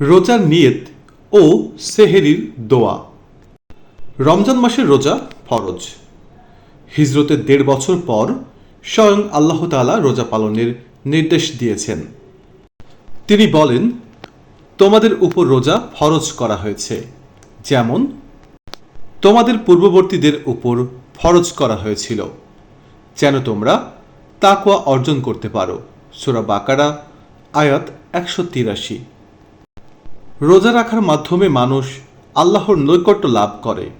রোজার নিয়ত ও সেহেরির দোয়া। রমজান মাসের রোজা ফরজ। হিজরতের দেড় বছর পর স্বয়ং আল্লাহ তাআলা রোজা পালনের নির্দেশ দিয়েছেন। তিনি বলেন, তোমাদের উপর রোজা ফরজ করা হয়েছে। যেমন, তোমাদের পূর্ববর্তীদের উপর ফরজ করা হয়েছিল। যেন তোমরা তাকওয়া অর্জন করতে পারো। সুরা বাকারা, আয়াত একশো তিরাশি। রোজা রাখার মাধ্যমে মানুষ আল্লাহর নৈকট্য লাভ করে,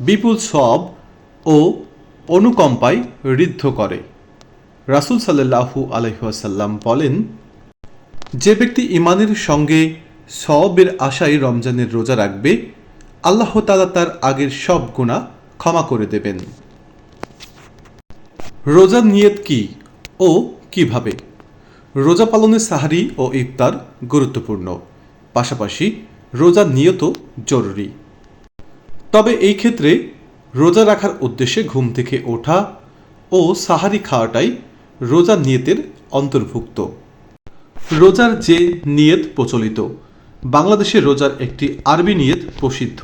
বিপুল সব ও অনুকম্পায় ঋদ্ধ করে। রাসূল সাল্লাল্লাহু আলহাসাল্লাম বলেন, যে ব্যক্তি ইমানের সঙ্গে সবের আশায় রমজানের রোজা রাখবে, আল্লাহ তালা তার আগের সব গুণা ক্ষমা করে দেবেন। রোজা নিয়ত কি ও কীভাবে? রোজা পালনের সাহারি ও ইফতার গুরুত্বপূর্ণ। পাশাপাশি রোজা নিয়ত জরুরি। তবে এই ক্ষেত্রে রোজা রাখার উদ্দেশ্যে ঘুম থেকে ওঠা ও সাহারি খাওয়াটাই রোজা নিয়তের অন্তর্ভুক্ত। রোজার যে নিয়ত প্রচলিত, বাংলাদেশে রোজার একটি আরবি নিয়ত প্রসিদ্ধ,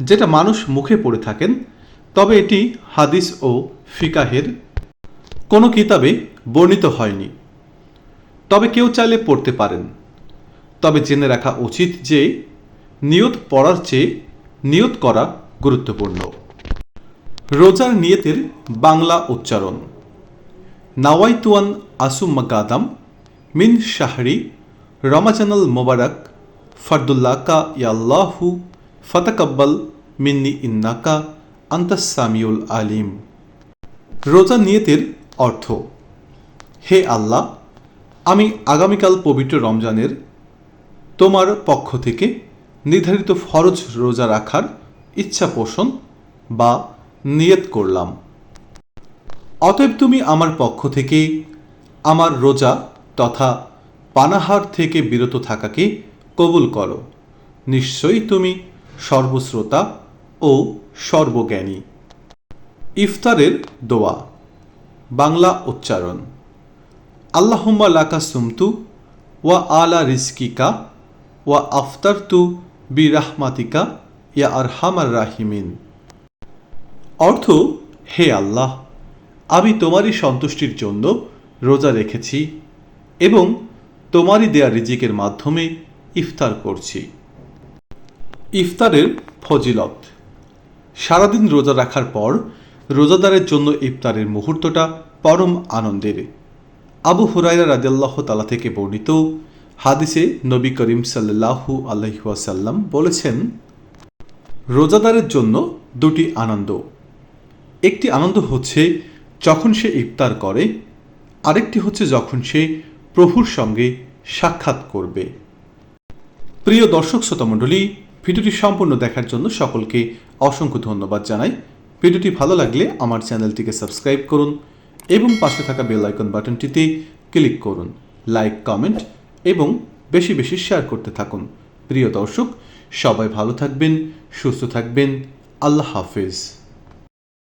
যেটা মানুষ মুখে পড়ে থাকেন, তবে এটি হাদিস ও ফিকাহের কোনো কিতাবে বর্ণিত হয়নি। তবে কেউ চাইলে পড়তে পারেন। তবে জেনে রাখা উচিত যে নিয়ত পড়ার চেয়ে নিয়ত করা গুরুত্বপূর্ণ। রোজার নিয়তের বাংলা উচ্চারণ। নাওয়াইতুয়ান আসুম্মা গাদাম মিন শাহরি রমাজানাল মোবারক ফরদুল্লাকা ইয়াল্লাহু ফতাকাব্বাল মিন্নি ইন্নাকা আন্তাসামিউল আলিম। রোজা নিয়তের অর্থ, হে আল্লাহ, আমি আগামীকাল পবিত্র রমজানের তোমার পক্ষ থেকে নির্ধারিত ফরজ রোজা রাখার ইচ্ছা পোষণ বা নিয়ত করলাম। অতএব তুমি আমার পক্ষ থেকে আমার রোজা তথা পানাহার থেকে বিরত থাকাকে কবুল করো। নিশ্চয়ই তুমি সর্বশ্রোতা ও সর্বজ্ঞানী। ইফতারের দোয়া। বাংলা উচ্চারণ। আল্লাহুম্মা লাকা সুমতু ওয়া আলা রিজকিকা ওয়া আফতারতু বি রাহমাতিকা ইয়া আরহামার রাহিমিন। অর্থ, হে আল্লাহ, আমি তোমারই সন্তুষ্টির জন্য রোজা রেখেছি এবং তোমারই দেয়া রিজিকের মাধ্যমে ইফতার করছি। ইফতারের ফজিলত। সারাদিন রোজা রাখার পর রোজাদারের জন্য ইফতারের মুহূর্তটা পরম আনন্দের। আবু হুরাইরা রাদিয়াল্লাহ তালা থেকে বর্ণিত হাদিসে নবী করিম সাল্লাহু আলহিহাসাল্লাম বলেছেন, রোজাদারের জন্য দুটি আনন্দ। একটি আনন্দ হচ্ছে যখন সে ইফতার করে, আরেকটি হচ্ছে যখন সে প্রভুর সঙ্গে সাক্ষাৎ করবে। প্রিয় দর্শক শ্রোতামণ্ডলী ভিডিওটি সম্পূর্ণ দেখার জন্য সকলকে অসংখ্য ধন্যবাদ জানাই। ভিডিওটি ভালো লাগলে আমার চ্যানেলটিকে সাবস্ক্রাইব করুন এবং পাশে থাকা বেল আইকন বাটনটিতে ক্লিক করুন। লাইক, কমেন্ট এবং বেশি বেশি শেয়ার করতে থাকুন। প্রিয় দর্শক, সবাই ভালো থাকবেন, সুস্থ থাকবেন। আল্লাহ হাফেজ।